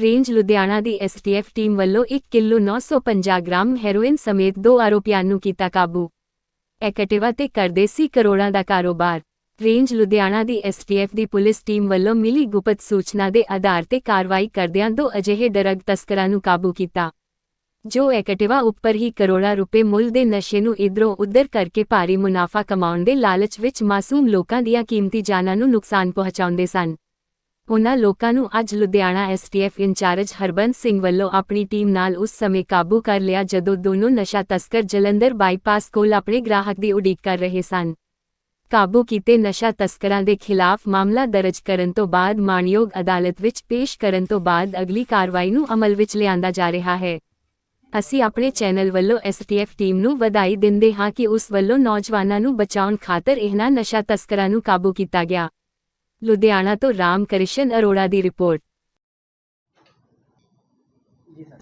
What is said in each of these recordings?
Range Ludhiana ਦੀ STF team ਵੱਲੋਂ 1 kilo 950 gram heroin ਸਮੇਤ ਦੋ ਆਰੋਪੀਆਂ ਨੂੰ ਕੀਤਾ ਕਾਬੂ। ਐਕਟਿਵਾ ਤੇ ਕਰਦੇ ਸੀ ਕਰੋੜਾਂ ਦਾ ਕਾਰੋਬਾਰ। ਰੇਂਜ ਲੁਧਿਆਣਾ ਦੀ ਐਸਟੀਐਫ ਦੀ ਪੁਲਿਸ ਟੀਮ ਵੱਲੋਂ ਮਿਲੀ ਗੁਪਤ ਸੂਚਨਾ ਦੇ ਆਧਾਰ ਤੇ ਕਾਰਵਾਈ ਕਰਦਿਆਂ ਦੋ ਅਜਿਹੇ ਡਰੱਗ ਤਸਕਰਾਂ ਨੂੰ ਕਾਬੂ ਕੀਤਾ। ਜੋ ਐਕਟਿਵਾ ਉੱਪਰ ਹੀ ਕਰੋੜਾਂ ਰੁਪਏ ਮੁੱਲ ਦੇ ਨਸ਼ੇ ਨੂੰ ਇਧਰੋਂ ਉਧਰ ਕਰਕੇ ਭਾਰੀ ਮੁਨਾਫਾ ਕਮਾਉਣ ਦੇ ਲਾਲਚ ਵਿੱਚ ਮਾਸੂਮ ਲੋਕਾਂ ਦੀਆਂ ਕੀਮਤੀ ਜਾਨਾਂ ਨੂੰ ਨੁਕਸਾਨ ਪਹੁੰਚਾਉਂਦੇ ਸਨ। ਉਨ੍ਹਾਂ ਲੋਕਾਂ ਨੂੰ ਅੱਜ ਲੁਧਿਆਣਾ ਐਸਟੀਐਫ ਇੰਚਾਰਜ ਹਰਬੰਸ ਸਿੰਘ ਵੱਲੋਂ ਆਪਣੀ ਟੀਮ ਨਾਲ ਉਸ ਸਮੇਂ ਕਾਬੂ ਕਰ ਲਿਆ ਜਦੋਂ ਦੋਨੋਂ ਨਸ਼ਾ ਤਸਕਰ ਜਲੰਧਰ ਬਾਈਪਾਸ ਕੋਲ ਆਪਣੇ ਗ੍ਰਾਹਕ ਦੀ ਉਡੀਕ ਕਰ ਰਹੇ ਸਨ। ਕਾਬੂ ਕੀਤੇ ਨਸ਼ਾ ਤਸਕਰਾਂ ਦੇ ਖਿਲਾਫ ਮਾਮਲਾ ਦਰਜ ਕਰਨ ਤੋਂ ਬਾਅਦ ਮਾਣਯੋਗ ਅਦਾਲਤ ਵਿੱਚ ਪੇਸ਼ ਕਰਨ ਤੋਂ ਬਾਅਦ ਅਗਲੀ ਕਾਰਵਾਈ ਨੂੰ ਅਮਲ ਵਿੱਚ ਲਿਆਂਦਾ ਜਾ ਰਿਹਾ ਹੈ। ਅਸੀਂ ਆਪਣੇ ਚੈਨਲ ਵੱਲੋਂ ਐਸਟੀਐਫ ਟੀਮ ਨੂੰ ਵਧਾਈ ਦਿੰਦੇ ਹਾਂ ਕਿ ਉਸ ਵੱਲੋਂ ਨੌਜਵਾਨਾਂ ਨੂੰ ਬਚਾਉਣ ਖਾਤਰ ਇਹਨਾਂ ਨਸ਼ਾ ਤਸਕਰਾਂ ਨੂੰ ਕਾਬੂ ਕੀਤਾ ਗਿਆ। ਲੁਧਿਆਣਾ ਤੋਂ ਰਾਮ ਕ੍ਰਿਸ਼ਨ ਅਰੋੜਾ ਦੀ ਰਿਪੋਰਟ। ਜੀ ਸਰ।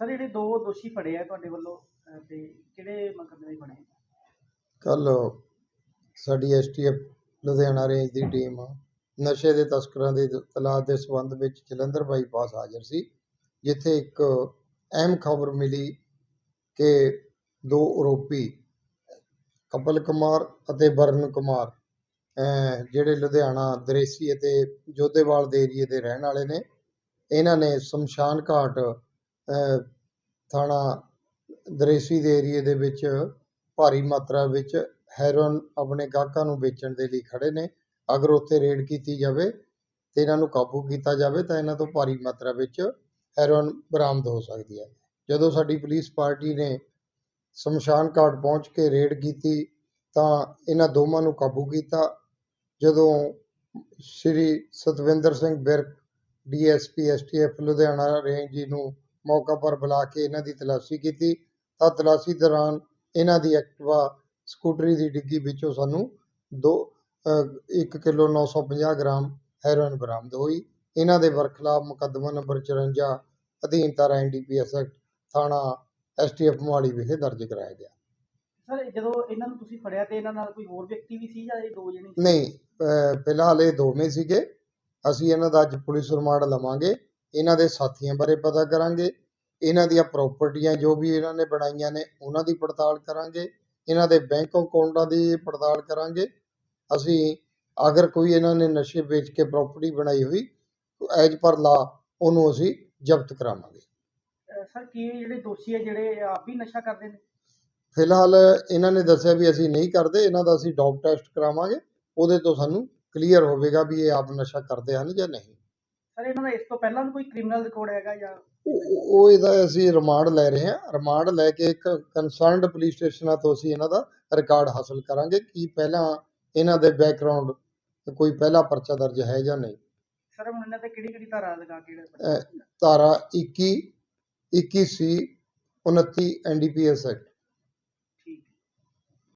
ਸਰ ਜਿਹੜੇ ਦੋ ਦੋਸ਼ੀ ਫੜੇ ਆ ਤੁਹਾਡੇ ਵੱਲੋਂ ਅਹ, ਤੇ ਕਿਹੜੇ ਮੁਕੱਦਮੇ ਫੜੇ ਕੱਲ ਸਾਡੀ ਐਸਟੀਐਫ ਲੁਧਿਆਣਾ ਰੇਂਜ ਦੀ ਟੀਮ ਨਸ਼ੇ ਦੇ ਤਸਕਰਾਂ ਦੇ ਤਲਾਸ਼ ਦੇ ਸਬੰਧ ਵਿੱਚ ਜਲੰਧਰ ਬਾਈਪਾਸ ਹਾਜ਼ਰ ਸੀ ਜਿੱਥੇ ਇੱਕ ਅਹਿਮ ਖਬਰ ਮਿਲੀ ਕਿ ਦੋ ਆਰੋਪੀ ਕਪਲ ਕੁਮਾਰ ਅਤੇ ਵਰਨ ਕੁਮਾਰ ਜਿਹੜੇ ਲੁਧਿਆਣਾ, ਦਰੇਸੀ ਅਤੇ ਜੋਧੇਵਾਲ ਦੇ ਏਰੀਏ ਦੇ ਰਹਿਣ ਵਾਲੇ ਨੇ, ਇਹਨਾਂ ਨੇ ਸ਼ਮਸ਼ਾਨ ਘਾਟ ਥਾਣਾ ਦਰੇਸੀ ਦੇ ਏਰੀਏ ਦੇ ਵਿੱਚ ਭਾਰੀ ਮਾਤਰਾ ਵਿੱਚ ਹੈਰੋਇਨ ਆਪਣੇ ਗਾਹਕਾਂ ਨੂੰ ਵੇਚਣ ਦੇ ਲਈ ਖੜੇ ਨੇ। ਅਗਰ ਉੱਥੇ ਰੇਡ ਕੀਤੀ ਜਾਵੇ ਤੇ ਇਹਨਾਂ ਨੂੰ ਕਾਬੂ ਕੀਤਾ ਜਾਵੇ ਤਾਂ ਇਹਨਾਂ ਤੋਂ ਭਾਰੀ ਮਾਤਰਾ ਵਿੱਚ ਹੈਰੋਇਨ ਬਰਾਮਦ ਹੋ ਸਕਦੀ ਹੈ। ਜਦੋਂ ਸਾਡੀ ਪੁਲਿਸ ਪਾਰਟੀ ਨੇ ਸ਼ਮਸ਼ਾਨ ਘਾਟ ਪਹੁੰਚ ਕੇ ਰੇਡ ਕੀਤੀ ਤਾਂ ਇਹਨਾਂ ਦੋਵਾਂ ਨੂੰ ਕਾਬੂ ਕੀਤਾ ਜਦੋਂ Shri Satwinder Singh Birk DSP STF Ludhiana range ji ਨੂੰ ਮੌਕਾ ਪਰ ਬੁਲਾ ਕੇ ਇਹਨਾਂ ਦੀ ਤਲਾਸ਼ੀ ਕੀਤੀ ਤਾਂ ਤਲਾਸ਼ੀ ਦੌਰਾਨ ਇਹਨਾਂ ਦੀ ਐਕਟਿਵਾ ਸਕੂਟਰੀ ਦੀ ਡਿੱਗੀ ਵਿੱਚੋਂ ਸਾਨੂੰ ਦੋ 1 ਕਿਲੋ 950 ਗ੍ਰਾਮ ਹੈਰੋਇਨ ਬਰਾਮਦ ਹੋਈ ਇਹਨਾਂ ਦੇ ਵਰਖਲਾਫ ਮੁਕੱਦਮਾ ਨੰਬਰ 54 ਅਧੀਨ ਧਾਰਾ ਐਨਡੀਪੀਐਸ ਐਕਟ ਥਾਣਾ ਐਸਟੀਐਫ ਮੋਹਾਲੀ ਵਿਖੇ ਦਰਜ ਕਰਾਇਆ ਗਿਆ ਸਰ ਜਦੋਂ ਇਹਨਾਂ ਨੂੰ ਤੁਸੀਂ ਫੜਿਆ ਤੇ ਇਹਨਾਂ ਨਾਲ ਕੋਈ ਹੋਰ ਵਿਅਕਤੀ ਵੀ ਸੀ ਜਾਂ ਇਹ ਦੋ ਜਣੇ ਸੀ? ਨਹੀਂ ਫਿਲਹਾਲ ਇਹ ਦੋਵੇਂ ਸੀਗੇ। ਅਸੀਂ ਇਹਨਾਂ ਦਾ ਅੱਜ ਪੁਲਿਸ ਰਿਮਾਂਡ ਲਵਾਂਗੇ। ਇਹਨਾਂ ਦੇ ਸਾਥੀਆਂ ਬਾਰੇ ਪਤਾ ਕਰਾਂਗੇ। ਇਹਨਾਂ ਦੀਆਂ ਪ੍ਰਾਪਰਟੀਆਂ ਜੋ ਵੀ ਇਹਨਾਂ ਨੇ ਬਣਾਈਆਂ ਨੇ ਉਹਨਾਂ ਦੀ ਪੜਤਾਲ ਕਰਾਂਗੇ। ਇਹਨਾਂ ਦੇ ਬੈਂਕ ਅਕਾਊਂਟਾਂ ਦੀ ਪੜਤਾਲ ਕਰਾਂਗੇ। ਅਸੀਂ ਅਗਰ ਕੋਈ ਇਹਨਾਂ ਨੇ ਨਸ਼ੇ ਵੇਚ ਕੇ ਪ੍ਰਾਪਰਟੀ ਬਣਾਈ ਹੋਈ ਐਜ ਪਰ ਲਾ ਉਹਨੂੰ ਅਸੀਂ ਜ਼ਬਤ ਕਰਾਵਾਂਗੇ। ਸਰ ਕੀ ਜਿਹੜੇ ਦੋਸ਼ੀ ਹੈ ਜਿਹੜੇ ਆਪ ਵੀ ਨਸ਼ਾ ਕਰਦੇ ਨੇ? ਫਿਲਹਾਲ ਇਹਨਾਂ ਨੇ ਦੱਸਿਆ ਵੀ ਅਸੀਂ ਨਹੀਂ ਕਰਦੇ। ਇਹਨਾਂ ਦਾ ਅਸੀਂ ਡੌਪ ਟੈਸਟ ਕਰਾਵਾਂਗੇ। ਉਹਦੇ ਤੋਂ ਸਾਨੂੰ ਕਲੀਅਰ ਹੋਵੇਗਾ ਵੀ ਇਹ ਆਪ ਨਸ਼ਾ ਕਰਦੇ ਹਨ ਜਾਂ ਨਹੀਂ। ਸਰ ਇਹਨਾਂ ਦਾ ਇਸ ਤੋਂ ਪਹਿਲਾਂ ਵੀ ਕੋਈ ਕ੍ਰਿਮੀਨਲ ਰਿਕਾਰਡ ਹੈਗਾ ਜਾਂ ਉਹ ਉਹ ਇਹਦਾ ਅਸੀਂ ਰਿਮਾਂਡ ਲੈ ਰਹੇ ਹਾਂ। ਰਿਮਾਂਡ ਲੈ ਕੇ ਇੱਕ ਕੰਸਰਨਡ ਪੁਲਿਸ ਸਟੇਸ਼ਨਾਂ ਤੋਂ ਅਸੀਂ ਇਹਨਾਂ ਦਾ ਰਿਕਾਰਡ ਹਾਸਲ ਕਰਾਂਗੇ ਕਿ ਪਹਿਲਾਂ ਇਹਨਾਂ ਦੇ ਬੈਕਗ੍ਰਾਉਂਡ ਕੋਈ ਪਹਿਲਾ ਪਰਚਾ ਦਰਜ ਹੈ ਜਾਂ ਨਹੀਂ। ਸਰ ਹੁਣ ਇਹਨਾਂ ਤੇ ਕਿਹੜੀ ਕਿਹੜੀ ਧਾਰਾ ਲਗਾ ਕੇ ਅਹ ਧਾਰਾ 21 21 ਸੀ 29 ਐਨਡੀਪੀਐਸ ਐਕਟ।